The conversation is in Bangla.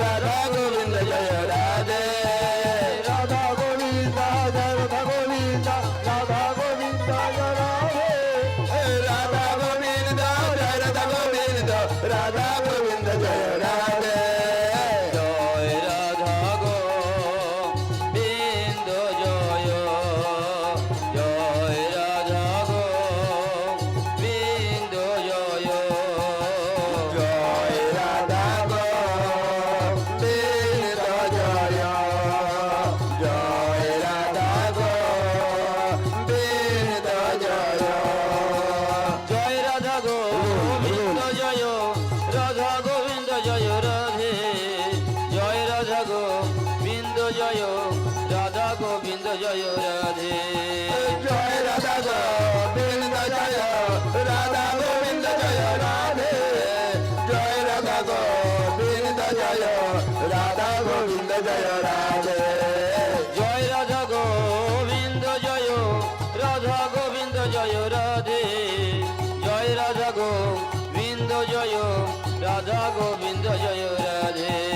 రాధా గోవింద జయ రాధే জয় রাধা গোবিন্দ জয় রাধে। জয় রাধা গোবিন্দ জয় রাধা গোবিন্দ জয় রাধে। জয় রাধা গোবিন্দ জয় রাধা গোবিন্দ জয় রাধে। জয় রাধা গোবিন্দ জয় রাধা গোবিন্দ জয় রাধে। জয় রাধা গোবিন্দ জয় রাধা গোবিন্দ জয় রাধে।